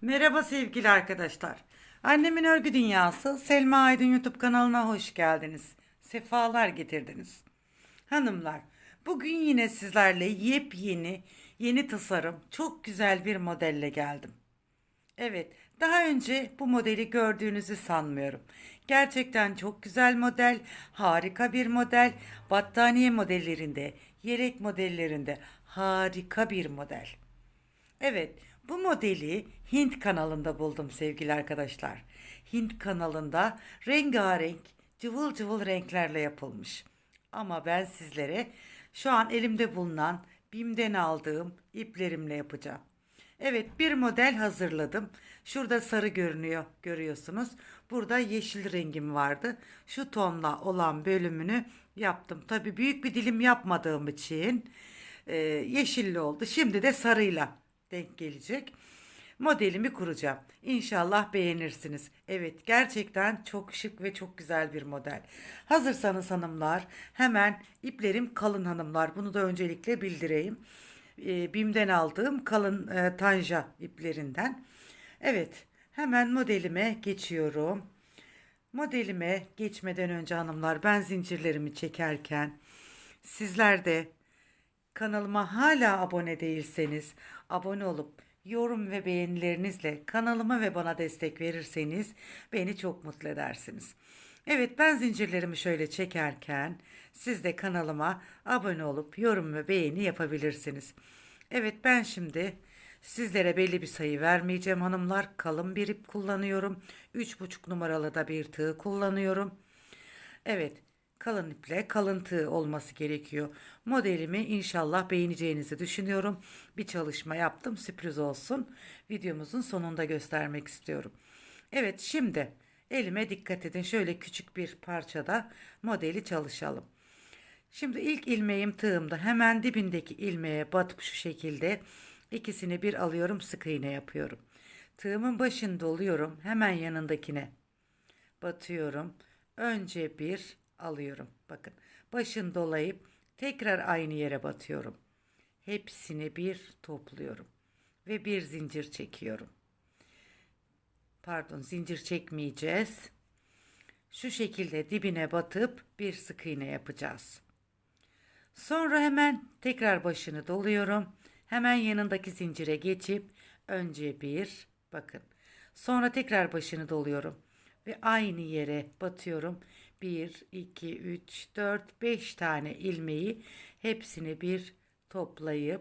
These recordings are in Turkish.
Merhaba sevgili arkadaşlar. Annemin Örgü Dünyası Selma Aydın YouTube kanalına hoş geldiniz. Sefalar getirdiniz. Hanımlar, bugün yine sizlerle yepyeni, yeni tasarım, çok güzel bir modelle geldim. Evet, daha önce bu modeli gördüğünüzü sanmıyorum. Gerçekten çok güzel model, harika bir model. Battaniye modellerinde, yelek modellerinde harika bir model. Evet, bu modeli Hint kanalında buldum sevgili arkadaşlar. Hint kanalında rengarenk, cıvıl cıvıl renklerle yapılmış. Ama ben sizlere şu an elimde bulunan BİM'den aldığım iplerimle yapacağım. Evet, bir model hazırladım. Şurada sarı görünüyor, görüyorsunuz. Burada yeşil rengim vardı. Şu tonla olan bölümünü yaptım. Tabii büyük bir dilim yapmadığım için e, yeşilli oldu. Şimdi de sarıyla denk gelecek. Modelimi kuracağım. İnşallah beğenirsiniz. Evet gerçekten çok şık ve çok güzel bir model. Hazırsanız hanımlar hemen iplerim kalın hanımlar. Bunu da öncelikle bildireyim. E, BİM'den aldığım kalın e, tanja iplerinden. Evet hemen modelime geçiyorum. Modelime geçmeden önce hanımlar ben zincirlerimi çekerken sizler de Kanalıma hala abone değilseniz abone olup yorum ve beğenilerinizle kanalıma ve bana destek verirseniz beni çok mutlu edersiniz. Evet ben zincirlerimi şöyle çekerken siz de kanalıma abone olup yorum ve beğeni yapabilirsiniz. Evet ben şimdi sizlere belli bir sayı vermeyeceğim hanımlar. Kalın bir ip kullanıyorum. 3,5 numaralı da bir tığ kullanıyorum. Evet kalın iple kalın tığ olması gerekiyor. Modelimi inşallah beğeneceğinizi düşünüyorum. Bir çalışma yaptım sürpriz olsun. Videomuzun sonunda göstermek istiyorum. Evet şimdi elime dikkat edin. Şöyle küçük bir parçada modeli çalışalım. Şimdi ilk ilmeğim tığımda hemen dibindeki ilmeğe batıp şu şekilde ikisini bir alıyorum sık iğne yapıyorum. Tığımın başını doluyorum hemen yanındakine batıyorum. Önce bir alıyorum. Bakın başını dolayıp tekrar aynı yere batıyorum. Hepsini bir topluyorum ve bir zincir çekiyorum. Pardon zincir çekmeyeceğiz. Şu şekilde dibine batıp bir sık iğne yapacağız. Sonra hemen tekrar başını doluyorum. Hemen yanındaki zincire geçip önce bir bakın. Sonra tekrar başını doluyorum ve aynı yere batıyorum. 1, 2, 3, 4, 5 tane ilmeği hepsini bir toplayıp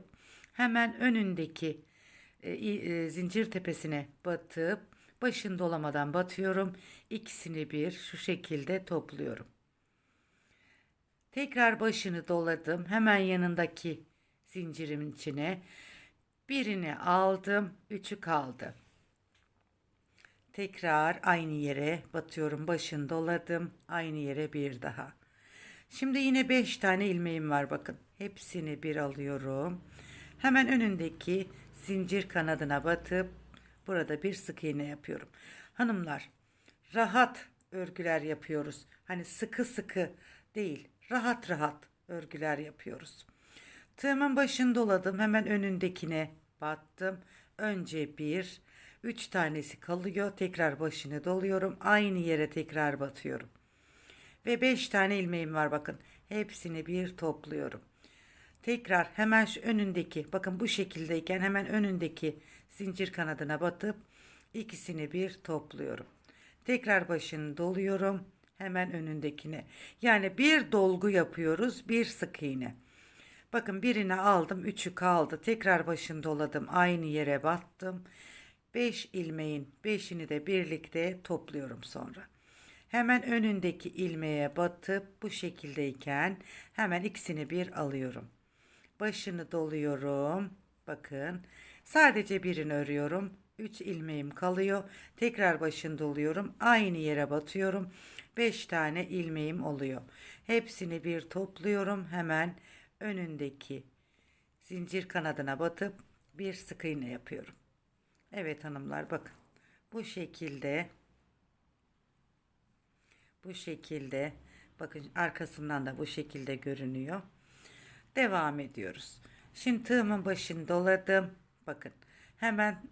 hemen önündeki e, e, zincir tepesine batıp başını dolamadan batıyorum. İkisini bir şu şekilde topluyorum. Tekrar başını doladım. Hemen yanındaki zincirimin içine birini aldım. Üçü kaldı. Tekrar aynı yere batıyorum. Başını doladım. Aynı yere bir daha. Şimdi yine 5 tane ilmeğim var bakın. Hepsini bir alıyorum. Hemen önündeki zincir kanadına batıp burada bir sık iğne yapıyorum. Hanımlar rahat örgüler yapıyoruz. Hani sıkı sıkı değil rahat rahat örgüler yapıyoruz. Tığımın başını doladım. Hemen önündekine battım. Önce bir, üç tanesi kalıyor. Tekrar başını doluyorum. Aynı yere tekrar batıyorum. Ve beş tane ilmeğim var bakın. Hepsini bir topluyorum. Tekrar hemen şu önündeki bakın bu şekildeyken hemen önündeki zincir kanadına batıp ikisini bir topluyorum. Tekrar başını doluyorum. Hemen önündekine. Yani bir dolgu yapıyoruz. Bir sık iğne. Bakın birini aldım. Üçü kaldı. Tekrar başını doladım. Aynı yere battım. 5 ilmeğin 5'ini de birlikte topluyorum sonra. Hemen önündeki ilmeğe batıp bu şekildeyken hemen ikisini bir alıyorum. Başını doluyorum. Bakın sadece birini örüyorum. 3 ilmeğim kalıyor. Tekrar başını doluyorum. Aynı yere batıyorum. 5 tane ilmeğim oluyor. Hepsini bir topluyorum. Hemen önündeki zincir kanadına batıp bir sık iğne yapıyorum. Evet hanımlar bakın. Bu şekilde bu şekilde bakın arkasından da bu şekilde görünüyor. Devam ediyoruz. Şimdi tığımın başını doladım. Bakın hemen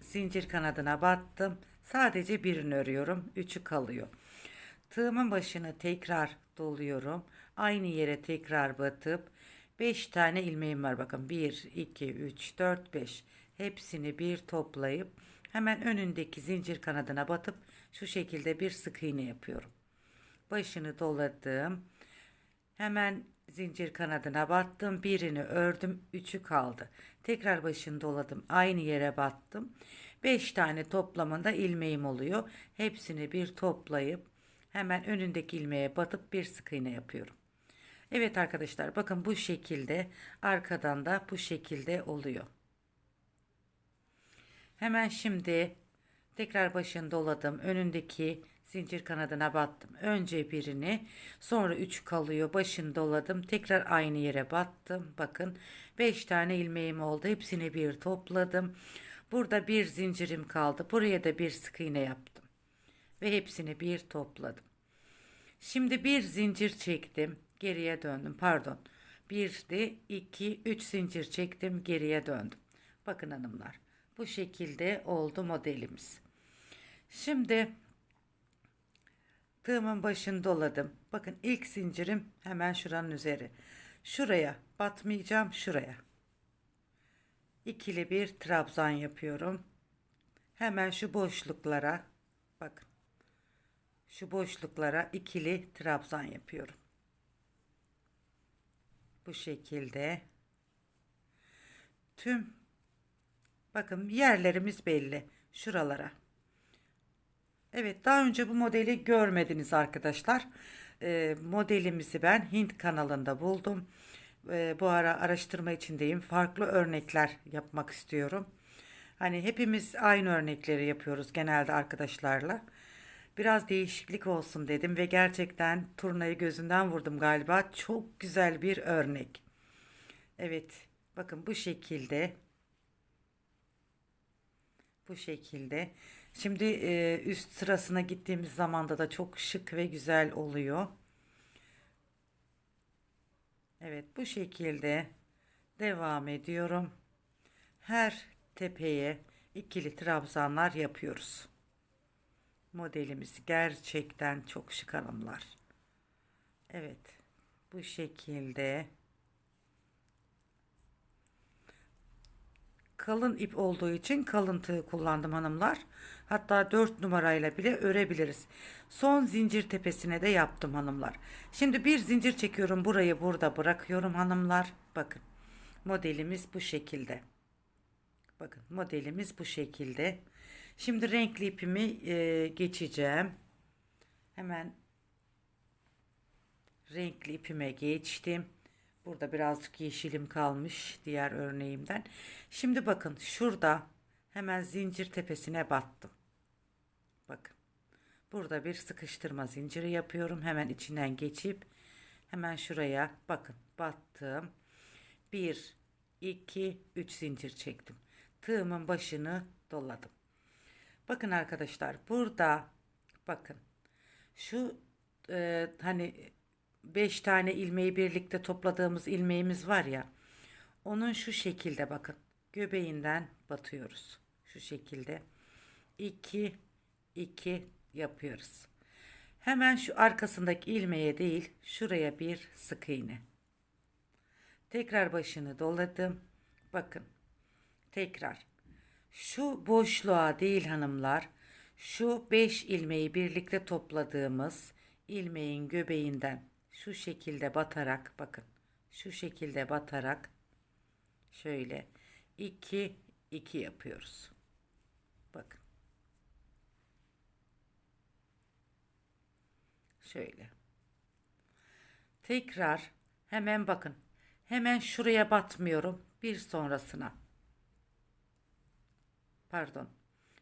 zincir kanadına battım. Sadece birini örüyorum. Üçü kalıyor. Tığımın başını tekrar doluyorum. Aynı yere tekrar batıp 5 tane ilmeğim var. Bakın 1, 2, 3, 4, 5. Hepsini bir toplayıp hemen önündeki zincir kanadına batıp şu şekilde bir sık iğne yapıyorum. Başını doladım. Hemen zincir kanadına battım. Birini ördüm. Üçü kaldı. Tekrar başını doladım. Aynı yere battım. 5 tane toplamında ilmeğim oluyor. Hepsini bir toplayıp hemen önündeki ilmeğe batıp bir sık iğne yapıyorum. Evet arkadaşlar bakın bu şekilde arkadan da bu şekilde oluyor. Hemen şimdi tekrar başını doladım. Önündeki zincir kanadına battım. Önce birini sonra üç kalıyor. Başını doladım. Tekrar aynı yere battım. Bakın 5 tane ilmeğim oldu. Hepsini bir topladım. Burada bir zincirim kaldı. Buraya da bir sık iğne yaptım. Ve hepsini bir topladım. Şimdi bir zincir çektim. Geriye döndüm. Pardon. Bir de iki, üç zincir çektim. Geriye döndüm. Bakın hanımlar. Bu şekilde oldu modelimiz. Şimdi tığımın başını doladım. Bakın ilk zincirim hemen şuranın üzeri. Şuraya batmayacağım. Şuraya. İkili bir trabzan yapıyorum. Hemen şu boşluklara bakın. Şu boşluklara ikili trabzan yapıyorum. Bu şekilde. Tüm bakın yerlerimiz belli. Şuralara. Evet daha önce bu modeli görmediniz arkadaşlar. Ee, modelimizi ben Hint kanalında buldum. Ee, bu ara araştırma içindeyim. Farklı örnekler yapmak istiyorum. Hani hepimiz aynı örnekleri yapıyoruz genelde arkadaşlarla. Biraz değişiklik olsun dedim ve gerçekten turnayı gözünden vurdum galiba. Çok güzel bir örnek. Evet bakın bu şekilde. Bu şekilde. Şimdi e, üst sırasına gittiğimiz zamanda da çok şık ve güzel oluyor. Evet bu şekilde devam ediyorum. Her tepeye ikili trabzanlar yapıyoruz. Modelimiz gerçekten çok şık hanımlar. Evet bu şekilde kalın ip olduğu için kalın tığ kullandım hanımlar. Hatta 4 numarayla bile örebiliriz. Son zincir tepesine de yaptım hanımlar. Şimdi bir zincir çekiyorum. Burayı burada bırakıyorum hanımlar. Bakın modelimiz bu şekilde. Bakın modelimiz bu şekilde. Şimdi renkli ipimi e, geçeceğim. Hemen renkli ipime geçtim. Burada birazcık yeşilim kalmış diğer örneğimden. Şimdi bakın şurada hemen zincir tepesine battım. Bakın. Burada bir sıkıştırma zinciri yapıyorum. Hemen içinden geçip hemen şuraya bakın battım. 1 2 3 zincir çektim. Tığımın başını doladım. Bakın arkadaşlar burada bakın şu e, hani 5 tane ilmeği birlikte topladığımız ilmeğimiz var ya onun şu şekilde bakın göbeğinden batıyoruz. Şu şekilde 2 2 yapıyoruz. Hemen şu arkasındaki ilmeğe değil şuraya bir sık iğne. Tekrar başını doladım. Bakın. Tekrar. Şu boşluğa değil hanımlar. Şu 5 ilmeği birlikte topladığımız ilmeğin göbeğinden şu şekilde batarak bakın. Şu şekilde batarak şöyle 2 2 yapıyoruz. Bakın. Şöyle. Tekrar hemen bakın. Hemen şuraya batmıyorum. Bir sonrasına. Pardon.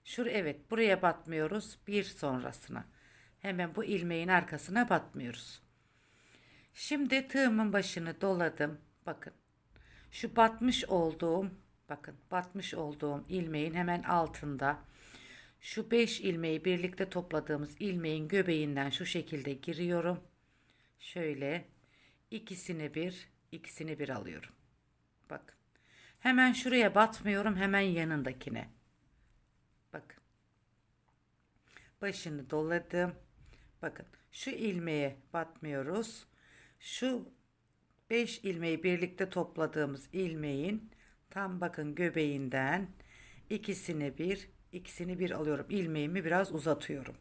Şur evet buraya batmıyoruz. Bir sonrasına. Hemen bu ilmeğin arkasına batmıyoruz. Şimdi tığımın başını doladım. Bakın. Şu batmış olduğum bakın batmış olduğum ilmeğin hemen altında şu 5 ilmeği birlikte topladığımız ilmeğin göbeğinden şu şekilde giriyorum. Şöyle ikisini bir, ikisini bir alıyorum. Bakın. Hemen şuraya batmıyorum, hemen yanındakine. Bakın. Başını doladım. Bakın şu ilmeğe batmıyoruz. Şu 5 ilmeği birlikte topladığımız ilmeğin tam bakın göbeğinden ikisini bir, ikisini bir alıyorum. İlmeğimi biraz uzatıyorum.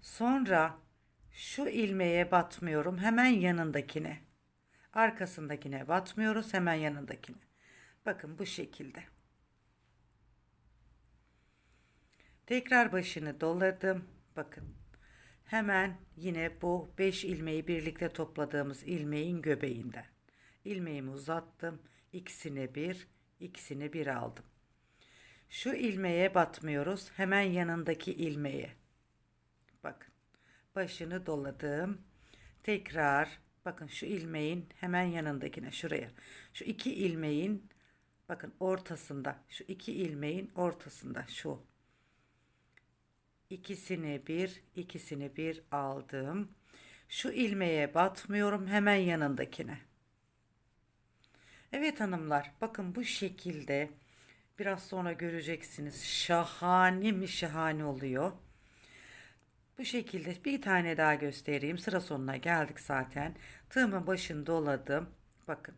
Sonra şu ilmeğe batmıyorum. Hemen yanındakine. Arkasındakine batmıyoruz. Hemen yanındakine. Bakın bu şekilde. Tekrar başını doladım. Bakın. Hemen yine bu 5 ilmeği birlikte topladığımız ilmeğin göbeğinden. İlmeğimi uzattım. İkisini bir, ikisini bir aldım. Şu ilmeğe batmıyoruz. Hemen yanındaki ilmeğe. Bakın. Başını doladım. Tekrar bakın şu ilmeğin hemen yanındakine şuraya. Şu iki ilmeğin bakın ortasında. Şu iki ilmeğin ortasında şu. İkisini bir, ikisini bir aldım. Şu ilmeğe batmıyorum hemen yanındakine. Evet hanımlar bakın bu şekilde biraz sonra göreceksiniz. Şahane mi şahane oluyor. Bu şekilde bir tane daha göstereyim. Sıra sonuna geldik zaten. Tığımın başını doladım. Bakın.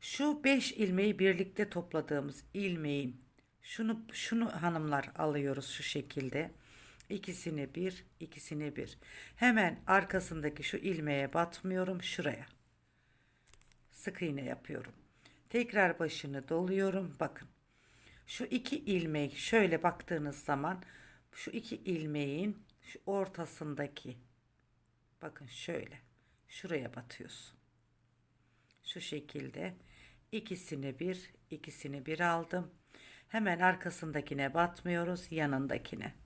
Şu 5 ilmeği birlikte topladığımız ilmeğin şunu şunu hanımlar alıyoruz şu şekilde. İkisini bir, ikisini bir. Hemen arkasındaki şu ilmeğe batmıyorum şuraya. Sık iğne yapıyorum. Tekrar başını doluyorum. Bakın. Şu iki ilmek şöyle baktığınız zaman şu iki ilmeğin şu ortasındaki bakın şöyle şuraya batıyorsun. Şu şekilde ikisini bir, ikisini bir aldım. Hemen arkasındakine batmıyoruz, yanındakine.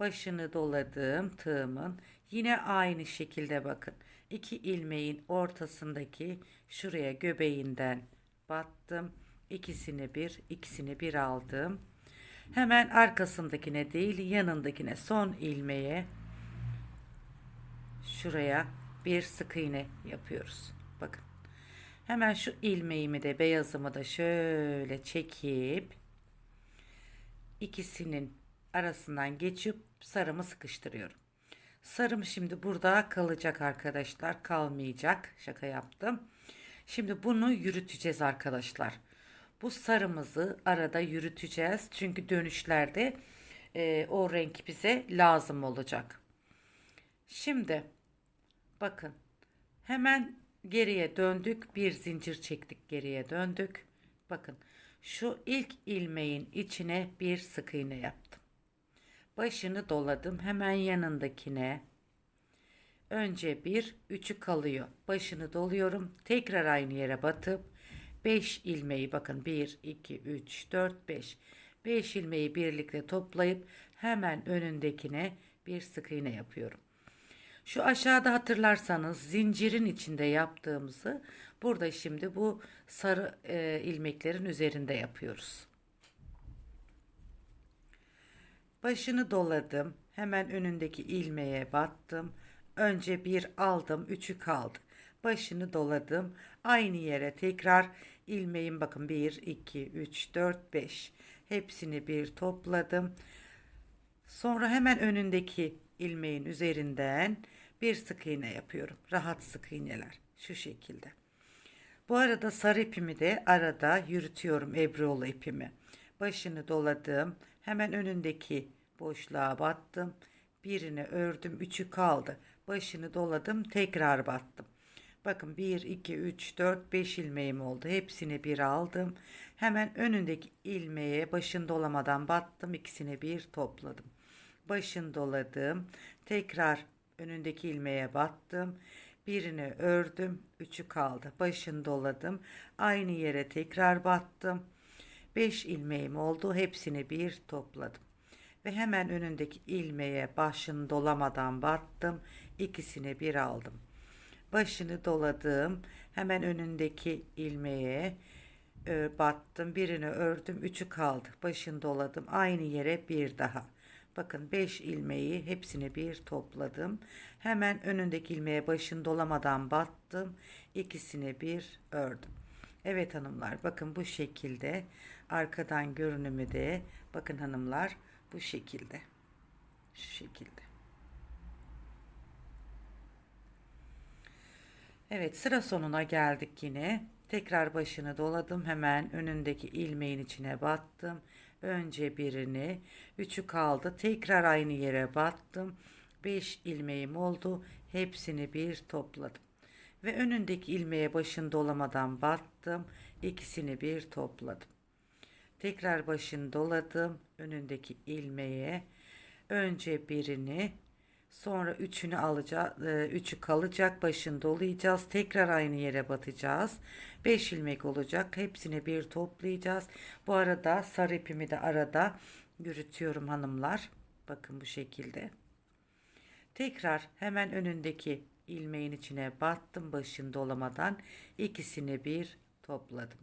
Başını doladım tığımın. Yine aynı şekilde bakın. İki ilmeğin ortasındaki şuraya göbeğinden battım. İkisini bir, ikisini bir aldım. Hemen arkasındakine değil yanındakine son ilmeğe şuraya bir sık iğne yapıyoruz. Bakın. Hemen şu ilmeğimi de beyazımı da şöyle çekip ikisinin arasından geçip sarımı sıkıştırıyorum. Sarım şimdi burada kalacak arkadaşlar. Kalmayacak. Şaka yaptım. Şimdi bunu yürüteceğiz arkadaşlar. Bu sarımızı arada yürüteceğiz. Çünkü dönüşlerde e, o renk bize lazım olacak. Şimdi bakın hemen geriye döndük. Bir zincir çektik geriye döndük. Bakın şu ilk ilmeğin içine bir sık iğne yaptım. Başını doladım. Hemen yanındakine önce bir üçü kalıyor. Başını doluyorum. Tekrar aynı yere batıp 5 ilmeği bakın 1 2 3 4 5 5 ilmeği birlikte toplayıp hemen önündekine bir sık iğne yapıyorum. Şu aşağıda hatırlarsanız zincirin içinde yaptığımızı burada şimdi bu sarı e, ilmeklerin üzerinde yapıyoruz. Başını doladım. Hemen önündeki ilmeğe battım. Önce bir aldım, üçü kaldı. Başını doladım. Aynı yere tekrar ilmeğim bakın 1, 2, 3, 4, 5. Hepsini bir topladım. Sonra hemen önündeki ilmeğin üzerinden bir sık iğne yapıyorum. Rahat sık iğneler. Şu şekilde. Bu arada sarı ipimi de arada yürütüyorum Ebru'lu ipimi. Başını doladım. Hemen önündeki boşluğa battım. Birini ördüm. Üçü kaldı. Başını doladım. Tekrar battım. Bakın 1, 2, 3, 4, 5 ilmeğim oldu. Hepsini bir aldım. Hemen önündeki ilmeğe başını dolamadan battım. İkisini bir topladım. Başını doladım. Tekrar önündeki ilmeğe battım. Birini ördüm. Üçü kaldı. Başını doladım. Aynı yere tekrar battım. 5 ilmeğim oldu. Hepsini bir topladım. Ve hemen önündeki ilmeğe başını dolamadan battım. İkisini bir aldım. Başını doladım. Hemen önündeki ilmeğe e, battım. Birini ördüm. Üçü kaldı. Başını doladım. Aynı yere bir daha. Bakın 5 ilmeği hepsini bir topladım. Hemen önündeki ilmeğe başını dolamadan battım. İkisini bir ördüm. Evet hanımlar bakın bu şekilde arkadan görünümü de bakın hanımlar bu şekilde. Şu şekilde. Evet sıra sonuna geldik yine. Tekrar başını doladım. Hemen önündeki ilmeğin içine battım. Önce birini, üçü kaldı. Tekrar aynı yere battım. 5 ilmeğim oldu. Hepsini bir topladım. Ve önündeki ilmeğe başını dolamadan battım. İkisini bir topladım. Tekrar başını doladım. Önündeki ilmeğe önce birini sonra üçünü alacağız. Üçü kalacak. Başını dolayacağız. Tekrar aynı yere batacağız. 5 ilmek olacak. Hepsini bir toplayacağız. Bu arada sarı ipimi de arada yürütüyorum hanımlar. Bakın bu şekilde. Tekrar hemen önündeki ilmeğin içine battım başını dolamadan ikisini bir topladım.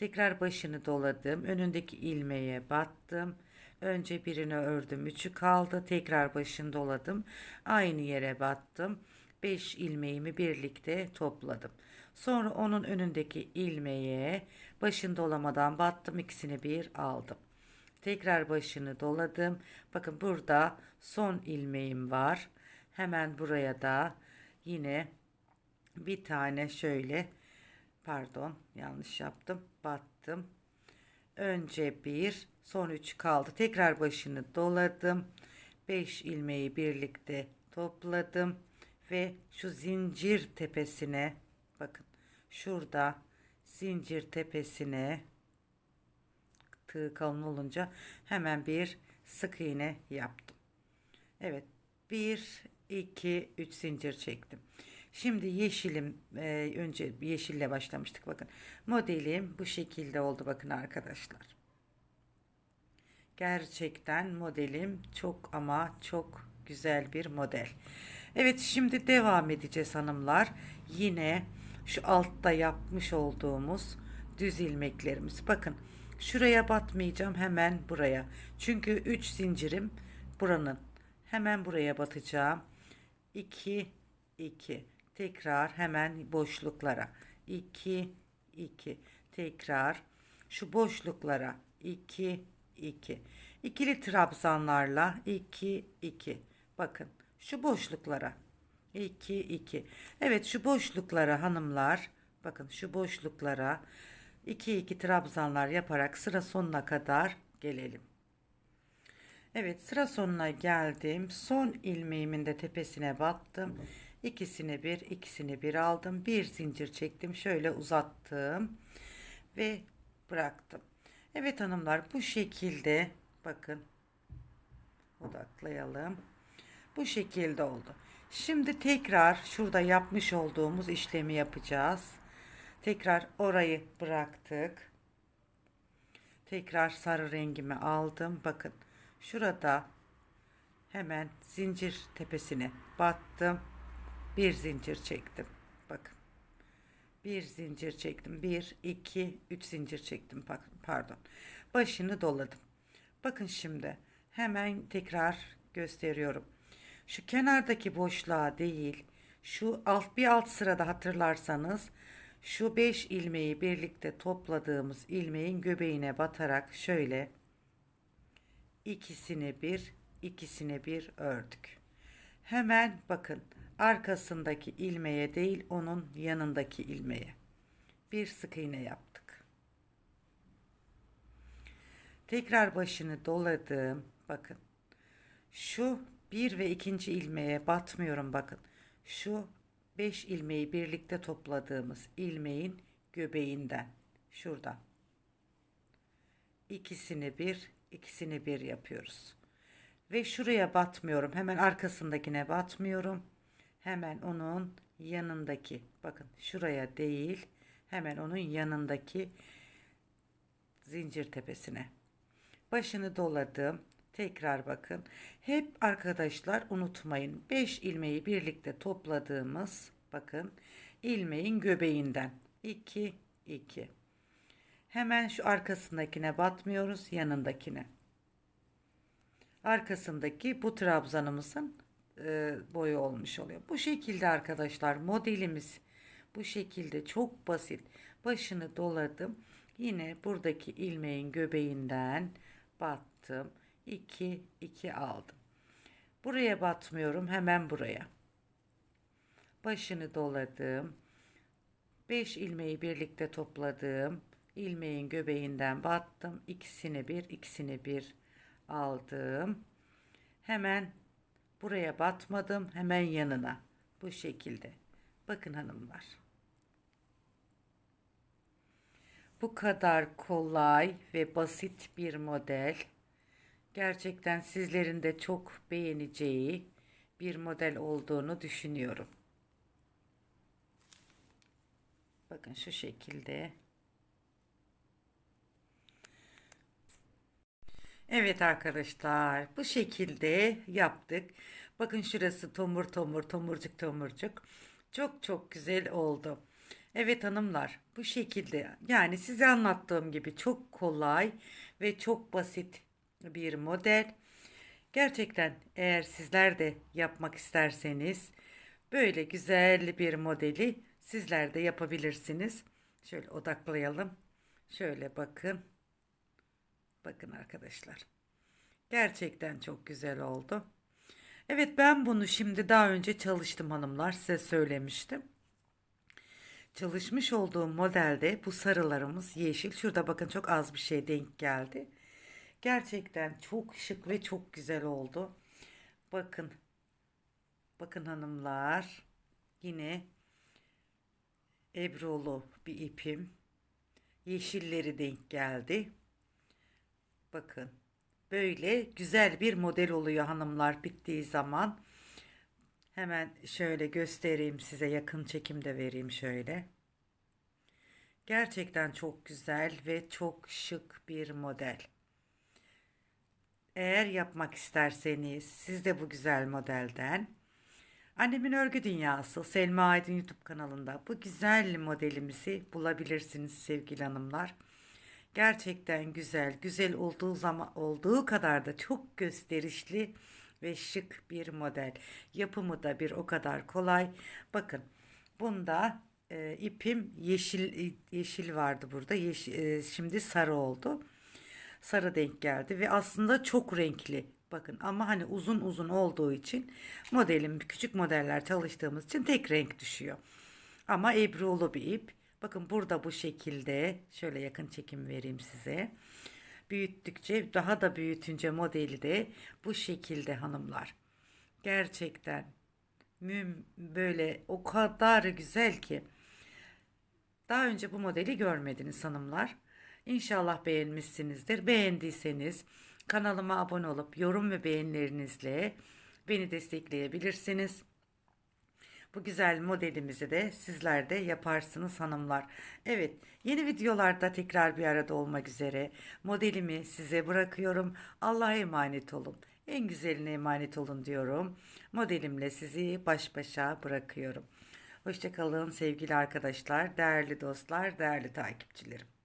Tekrar başını doladım. Önündeki ilmeğe battım. Önce birini ördüm. Üçü kaldı. Tekrar başını doladım. Aynı yere battım. 5 ilmeğimi birlikte topladım. Sonra onun önündeki ilmeğe başını dolamadan battım. ikisini bir aldım. Tekrar başını doladım. Bakın burada son ilmeğim var. Hemen buraya da yine bir tane şöyle pardon yanlış yaptım. Battım. Önce bir son üç kaldı. Tekrar başını doladım. 5 ilmeği birlikte topladım ve şu zincir tepesine bakın şurada zincir tepesine tığ kalın olunca hemen bir sık iğne yaptım. Evet 1 2 3 zincir çektim. Şimdi yeşilim e, önce yeşille başlamıştık bakın. Modelim bu şekilde oldu bakın arkadaşlar. Gerçekten modelim çok ama çok güzel bir model. Evet şimdi devam edeceğiz hanımlar. Yine şu altta yapmış olduğumuz düz ilmeklerimiz. Bakın şuraya batmayacağım hemen buraya. Çünkü 3 zincirim buranın. Hemen buraya batacağım. 2 2 tekrar hemen boşluklara. 2 2 tekrar şu boşluklara. 2 2 ikili trabzanlarla 2 2 bakın şu boşluklara. 2 2 evet şu boşluklara hanımlar bakın şu boşluklara 2 2 trabzanlar yaparak sıra sonuna kadar gelelim. Evet sıra sonuna geldim. Son ilmeğimin de tepesine battım ikisini bir ikisini bir aldım. Bir zincir çektim şöyle uzattım ve bıraktım. Evet hanımlar bu şekilde bakın odaklayalım. Bu şekilde oldu. Şimdi tekrar şurada yapmış olduğumuz işlemi yapacağız. Tekrar orayı bıraktık. Tekrar sarı rengimi aldım. Bakın şurada hemen zincir tepesine battım bir zincir çektim. Bakın. Bir zincir çektim. Bir, iki, üç zincir çektim. Pardon. Başını doladım. Bakın şimdi hemen tekrar gösteriyorum. Şu kenardaki boşluğa değil, şu alt bir alt sırada hatırlarsanız şu 5 ilmeği birlikte topladığımız ilmeğin göbeğine batarak şöyle ikisini bir, ikisini bir ördük. Hemen bakın arkasındaki ilmeğe değil onun yanındaki ilmeğe bir sık iğne yaptık. Tekrar başını doladım. Bakın. Şu bir ve ikinci ilmeğe batmıyorum bakın. Şu beş ilmeği birlikte topladığımız ilmeğin göbeğinden şuradan ikisini bir ikisini bir yapıyoruz. Ve şuraya batmıyorum. Hemen arkasındakine batmıyorum hemen onun yanındaki bakın şuraya değil hemen onun yanındaki zincir tepesine. Başını doladım. Tekrar bakın. Hep arkadaşlar unutmayın. 5 ilmeği birlikte topladığımız bakın ilmeğin göbeğinden. 2 2 hemen şu arkasındakine batmıyoruz yanındakine. Arkasındaki bu trabzanımızın e, boyu olmuş oluyor. Bu şekilde arkadaşlar modelimiz bu şekilde çok basit. Başını doladım. Yine buradaki ilmeğin göbeğinden battım. 2 2 aldım. Buraya batmıyorum. Hemen buraya. Başını doladım. 5 ilmeği birlikte topladım. İlmeğin göbeğinden battım. İkisini bir, ikisini bir aldım. Hemen buraya batmadım. Hemen yanına. Bu şekilde. Bakın hanımlar. Bu kadar kolay ve basit bir model. Gerçekten sizlerin de çok beğeneceği bir model olduğunu düşünüyorum. Bakın şu şekilde. Evet arkadaşlar bu şekilde yaptık. Bakın şurası tomur tomur tomurcuk tomurcuk. Çok çok güzel oldu. Evet hanımlar bu şekilde yani size anlattığım gibi çok kolay ve çok basit bir model. Gerçekten eğer sizler de yapmak isterseniz böyle güzel bir modeli sizler de yapabilirsiniz. Şöyle odaklayalım. Şöyle bakın. Bakın arkadaşlar. Gerçekten çok güzel oldu. Evet ben bunu şimdi daha önce çalıştım hanımlar size söylemiştim. Çalışmış olduğum modelde bu sarılarımız yeşil. Şurada bakın çok az bir şey denk geldi. Gerçekten çok şık ve çok güzel oldu. Bakın. Bakın hanımlar. Yine ebrolu bir ipim. Yeşilleri denk geldi. Bakın. Böyle güzel bir model oluyor hanımlar bittiği zaman. Hemen şöyle göstereyim size yakın çekimde vereyim şöyle. Gerçekten çok güzel ve çok şık bir model. Eğer yapmak isterseniz siz de bu güzel modelden Annemin Örgü Dünyası Selma Aydın YouTube kanalında bu güzel modelimizi bulabilirsiniz sevgili hanımlar. Gerçekten güzel, güzel olduğu zaman olduğu kadar da çok gösterişli ve şık bir model. Yapımı da bir o kadar kolay. Bakın bunda e, ipim yeşil yeşil vardı burada. Yeşil, e, şimdi sarı oldu. Sarı denk geldi ve aslında çok renkli. Bakın ama hani uzun uzun olduğu için modelim küçük modeller çalıştığımız için tek renk düşüyor. Ama ebrulu bir ip. Bakın burada bu şekilde şöyle yakın çekim vereyim size. Büyüttükçe daha da büyütünce modeli de bu şekilde hanımlar. Gerçekten müm böyle o kadar güzel ki. Daha önce bu modeli görmediniz hanımlar. İnşallah beğenmişsinizdir. Beğendiyseniz kanalıma abone olup yorum ve beğenilerinizle beni destekleyebilirsiniz. Bu güzel modelimizi de sizler de yaparsınız hanımlar. Evet yeni videolarda tekrar bir arada olmak üzere modelimi size bırakıyorum. Allah'a emanet olun. En güzeline emanet olun diyorum. Modelimle sizi baş başa bırakıyorum. Hoşçakalın sevgili arkadaşlar, değerli dostlar, değerli takipçilerim.